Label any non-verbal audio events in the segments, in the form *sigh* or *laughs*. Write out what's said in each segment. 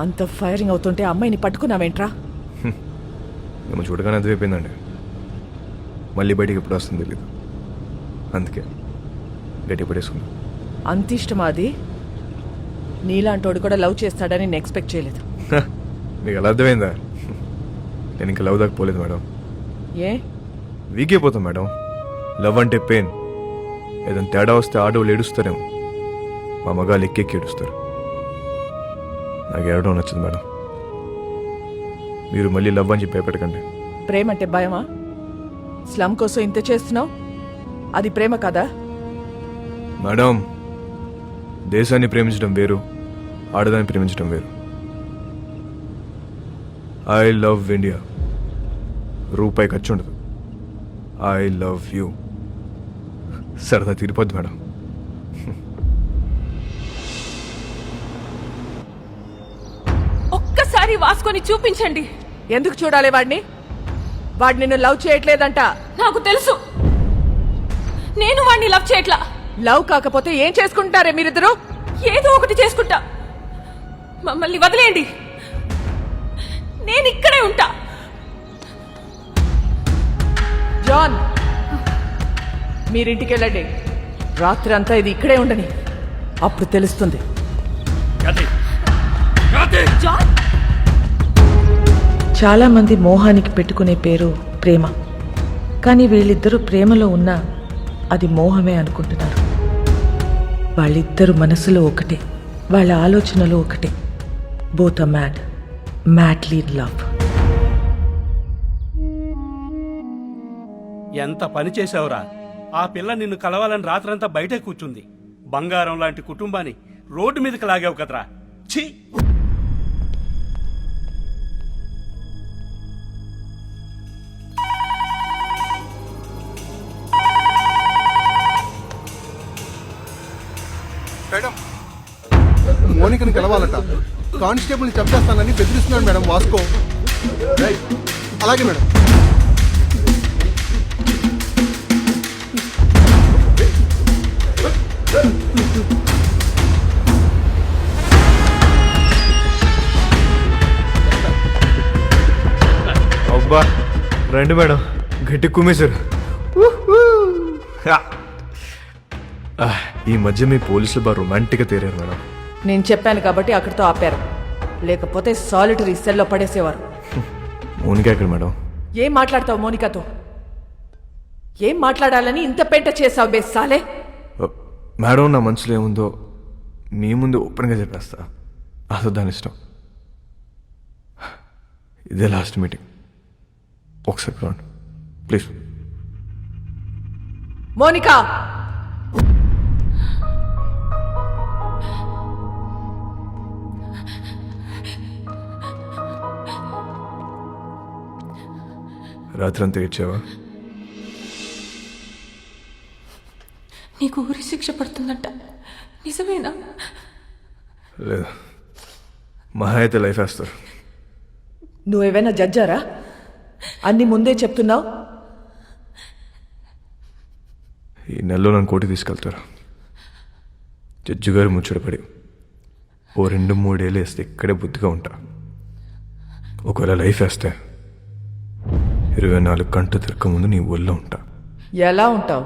అంత ఫైరింగ్ అవుతుంటే అమ్మాయిని పట్టుకున్నావేంట్రా? *laughs* మేము చూడగానే అర్థమైపోయిందండి. మళ్ళీ బయటికి ఎప్పుడు వస్తుంది తెలీదు. అందుకే గట్టి పడేసుకున్నాం. అంత ఇష్టమా అది? నీలాంటోడు కూడా లవ్ చేస్తాడని నేను ఎక్స్పెక్ట్ చేయలేదు. *laughs* మీకు ఎలా అర్థమైందా? *laughs* నేను ఇంకా లవ్ దాకా పోలేదు మేడం. ఏ? వీక్ అయిపోతాం మేడం. లవ్ అంటే పెయిన్ ఏదైనా తేడా వస్తే ఆడవాళ్ళు ఏడుస్తారేమో. మా మగాళ్ళు ఎక్కెక్కి ఏడుస్తారు. నాకు ఏడవడం నచ్చదు మేడం. మీరు మళ్ళీ లవ్ అని చెప్పి భయపెట్టకండి. ప్రేమ అంటే భయమా? స్లమ్ కోసం ఇంత చేస్తున్నావు? అది ప్రేమ కదా? మేడం దేశాన్ని ప్రేమించడం వేరు ఆడదాన్ని ప్రేమించడం వేరు. ఐ లవ్ ఇండియా రూపాయి ఖర్చు ఉండదు. ఐ లవ్ యూ సరదా తీరిపోద్ది మేడం. వాసుకొని చూపించండి. ఎందుకు చూడాలి వాడిని వాడు నిన్ను లవ్ చేయట్లేదంట. నాకు తెలుసు. నేను వాడిని లవ్ చేయట్లా. లవ్ కాకపోతే ఏం చేసుకుంటారే మీరిద్దరు? ఏదో ఒకటి చేసుకుంటా. మమ్మల్ని వదిలేయండి. నేను ఇక్కడే ఉంటా. జాన్ మీరింటికి వెళ్ళండి రాత్రి అంతా ఇది ఇక్కడే ఉండని. అప్పుడు తెలుస్తుంది. జాన్! చాలామంది మోహానికి పెట్టుకునే పేరు ప్రేమ. కానీ వీళ్ళిద్దరూ ప్రేమలో ఉన్నా అది మోహమే అనుకుంటున్నారు. వాళ్ళిద్దరు మనసులో ఒకటే వాళ్ళ ఆలోచనలు ఒకటే. Both a mad madly love ఎంత పని చేశావురా? ఆ పిల్ల నిన్ను కలవాలని రాత్రంతా బయటే కూర్చుంది. బంగారం లాంటి కుటుంబాన్ని రోడ్డు మీదకి లాగావు కదరా. ఛీ! మోనికని కలవాలట కానిస్టేబుల్ని చంపేస్తానని బెదిరిస్తున్నాడు మేడం వాస్కో. అలాగే మేడం. అబ్బా రండి మేడం. గట్టి కుమ్మేశారు. ఈ మధ్య మీ పోలీసులు బాగా రొమాంటిక్గా తేరారు మేడం. నేను చెప్పాను కాబట్టి అక్కడితో ఆపారు. లేకపోతే సాలిటరీ సెల్లో పడేసేవారు. మౌనిక ఎక్కడ మేడం? ఏం మాట్లాడతావు మోనికతో? ఏం మాట్లాడాలని ఇంత పెంట చేసావు బే సాలే? మేడం నా మనసులో ఏముందో మీ ముందు ఓపెన్గా చెప్పేస్తా. అసలు దాని ఇష్టం. ఇదే లాస్ట్ మీటింగ్ ఒకసారి ప్లీజ్ మోనికా! రాత్రి అంతా ఇచ్చావా నీకు ఊరి శిక్ష పడుతుందంట. నిజమేనా? లేదు. మహా అయితే లైఫ్ వేస్తారు. నువ్వేమైనా జడ్జారా? అన్ని ముందే చెప్తున్నావు? ఈ నెలలో నన్ను కోటి తీసుకెళ్తారు. జడ్జి గారు ముచ్చటపడి ఓ రెండు మూడేళ్ళు వేస్తే ఇక్కడే బుద్ధిగా ఉంటా. ఒకవేళ లైఫ్ వేస్తే ఇరవై నాలుగు గంటలు తిరగక ముందు నీ ఒళ్ళో ఉంటా. ఎలా ఉంటావు?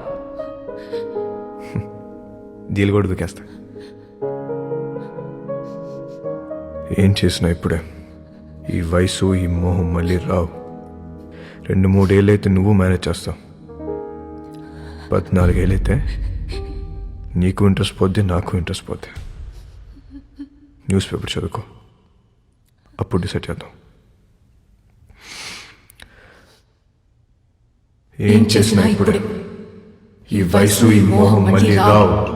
దీలు కూడా దుకేస్తా. ఏం చేసినా ఇప్పుడే. ఈ వయసు ఈ మోహం మళ్ళీ రావు. రెండు మూడేళ్ళైతే నువ్వు మేనేజ్ చేస్తావు. పద్నాలుగేళ్ళైతే నీకు ఇంట్రెస్ట్ పోద్ది నాకు ఇంట్రెస్ట్ పోద్ది. న్యూస్ పేపర్ చదువుకో. అప్పుడు డిసైడ్ చేద్దాం. ఏం చేసినా ఇప్పుడే. ఈ వయసు ఈ మోహం మళ్ళీ రావు.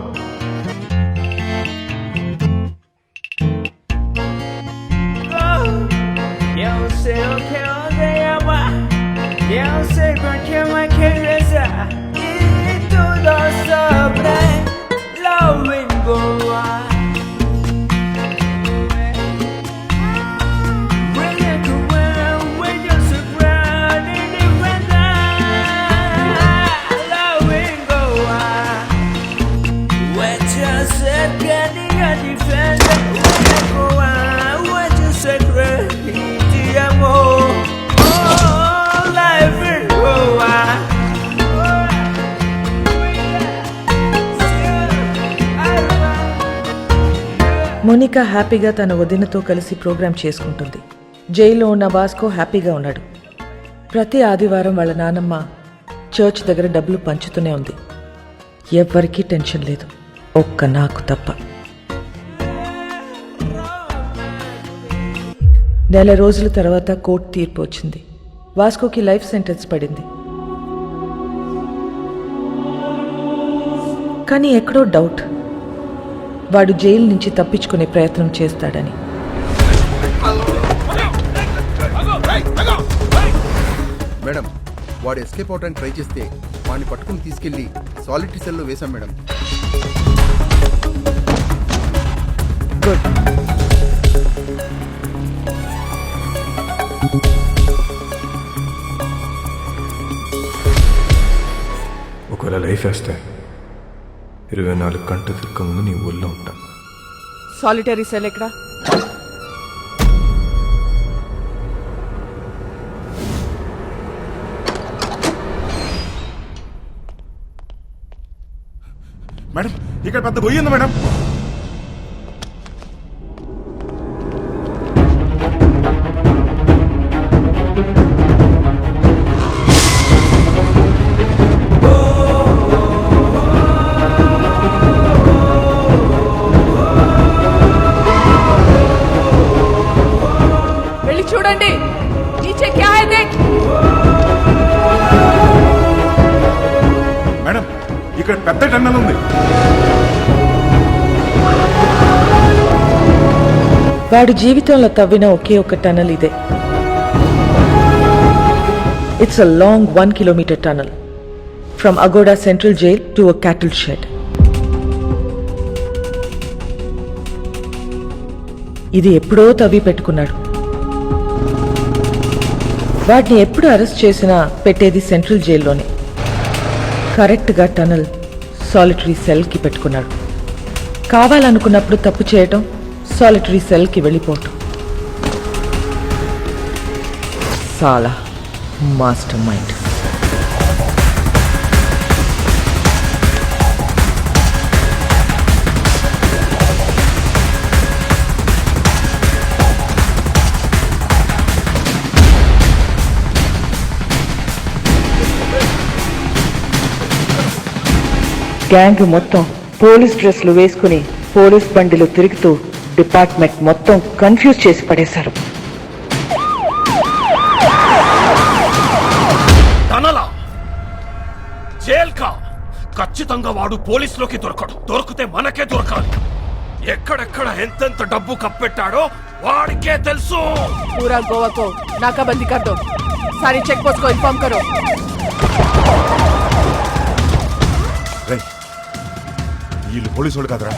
మోనికా హ్యాపీగా తన వదినతో కలిసి ప్రోగ్రాం చేసుకుంటుంది. జైల్లో ఉన్న వాస్కో హ్యాపీగా ఉన్నాడు. ప్రతి ఆదివారం వాళ్ళ నానమ్మ చర్చ్ దగ్గర డబ్బులు పంచుతూనే ఉంది. ఎవ్వరికీ టెన్షన్ లేదు. ఒక్క నాకు తప్ప. నెల రోజుల తర్వాత కోర్టు తీర్పు వచ్చింది. వాస్కోకి లైఫ్ సెంటెన్స్ పడింది. కానీ ఎక్కడో డౌట్. వాడు జైలు నుంచి తప్పించుకునే ప్రయత్నం చేస్తాడని. మేడం వాడు ఎస్కేప్ అవడానికి ట్రై చేస్తే వాడిని పట్టుకుని తీసుకెళ్ళి సాలిటరీ సెల్లో వేశాం మేడం. గుడ్. ఒకవేళ లైఫ్ వేస్తే ఇరవై నాలుగు గంటల తిరగకుండా నీ ఊళ్ళో ఉంటా. సాలిటరీ సెల్ ఎక్కడ? మేడం ఇక్కడ పెద్ద గొయ్యి ఉంది మేడం. వాడు జీవితంలో తవ్విన ఒకే ఒక టనల్ ఇదే. It's a long one kilometre tunnel from Aguada central jail to a cattle shed ఇది ఎప్పుడో తవ్వి పెట్టుకున్నాడు. వాటిని ఎప్పుడు అరెస్ట్ చేసినా పెట్టేది సెంట్రల్ జైల్లోనే. కరెక్ట్గా టనల్ సాలిటరీ సెల్కి పెట్టుకున్నాడు. కావాలనుకున్నప్పుడు తప్పు చేయటం సాలిటరీ సెల్కి వెళ్ళిపోవటం. సాలా మాస్టర్ మైండ్ గ్యాంగ్ మొత్తం పోలీస్ డ్రెస్లు వేసుకుని పోలీస్ బండిలో తిరుగుతూ డిపార్ట్మెంట్ మొత్తం కన్ఫ్యూజ్ చేసి పడేశారు తనలా జైల్కా ఖచ్చితంగా వాడు పోలీసులోకి దొరకడు దొరికితే మనకే దొరకాలి ఎక్కడెక్కడ ఎంతెంత డబ్బు కప్పెట్టాడో వాడికే తెలుసు पूरा गोवा को नाकाबंदी कर दो सारी चेक पोस्ट को इन्फॉर्म करो రేయ్, వీళ్ళు పోలీసు వాళ్ళు కాదురా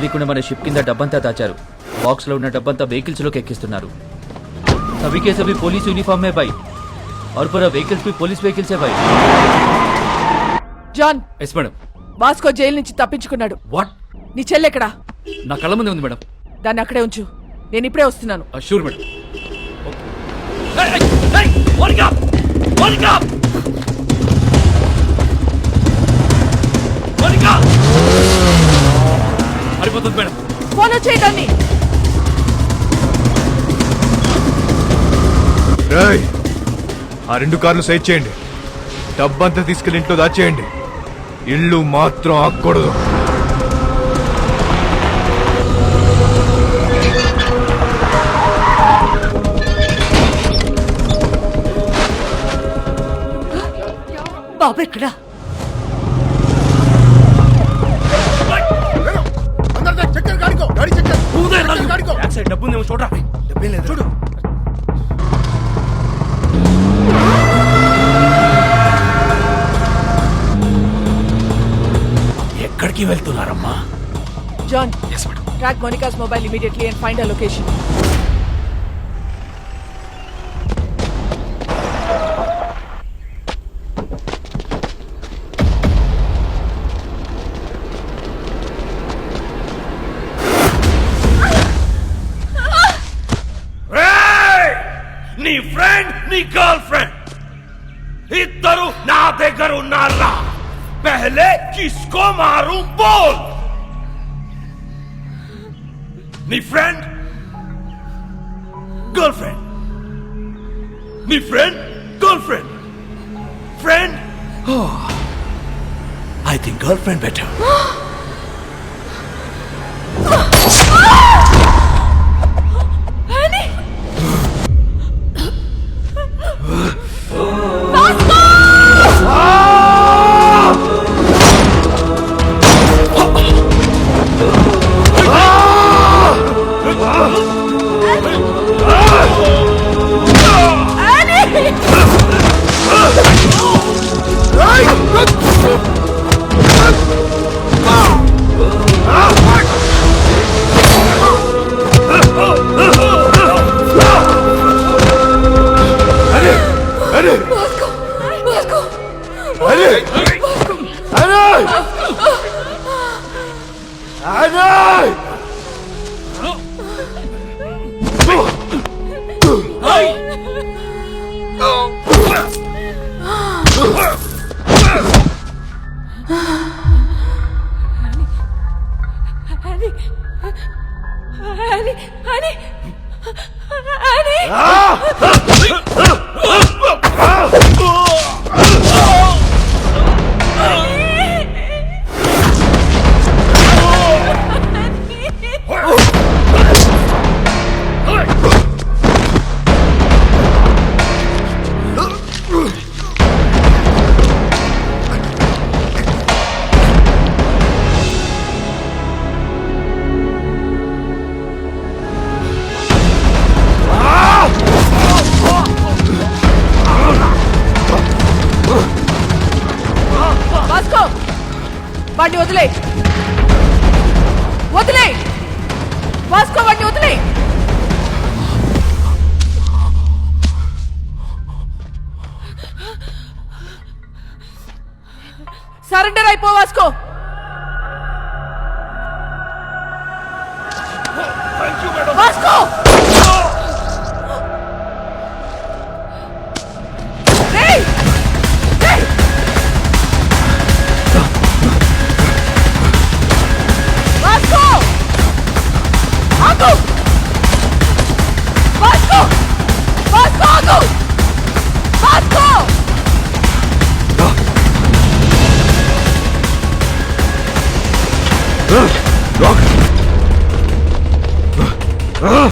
తెలియకుండా మన షిప్ కింద డబ్బంతా దాచారు బాక్స్ లో ఉన్న డబ్బంతా వెహికల్స్ లోకి ఎక్కిస్తున్నారు सभी के सभी पुलिस यूनिफॉर्म में भाई और पूरा व्हीकल्स भी पुलिस व्हीकल्स है भाई John yes madam Vasco jail నుంచి తప్పించుకున్నాడు వాట్ నీ చెల్లెక్కడా నా కళ్ళ ముందే ఉంది మేడం దాన్ని అక్కడే ఉంచు నేను ఇప్పుడే వస్తున్నాను sure madam Monica! Monica! Monica! పడిపోతుంది మేడం. ఫోన్ వచ్చేయడాన్ని రేయ్ ఆ రెండు కార్లు సైడ్ చేయండి. డబ్బంతా తీసుకెళ్ళి ఇంట్లో దాచేయండి. ఇల్లు మాత్రం ఆక్కూడదు బాబు ఎక్కడా? చెక్కో గాడి చెక్కో గాడికో డబ్బు ఉందేమో చూడరా. డబ్బేం లేదు. చూడు. ఎక్కడికి వెళ్తున్నారమ్మా? John track Monica's mobile immediately and find a location. Friend నీ గర్ల్ ఫ్రెండ్ ఇద్దరు నా దగ్గర ఉన్నారా? పెహలే కిస్కో మారు బోల్. నీ ఫ్రెండ్ గర్ల్ ఫ్రెండ్ నీ friend girl friend friend I think girl friend better Vasco వాడిని వదిలే వదిలే వాస్కో వాడిని వదిలే సరెండర్ అయిపో వాస్కో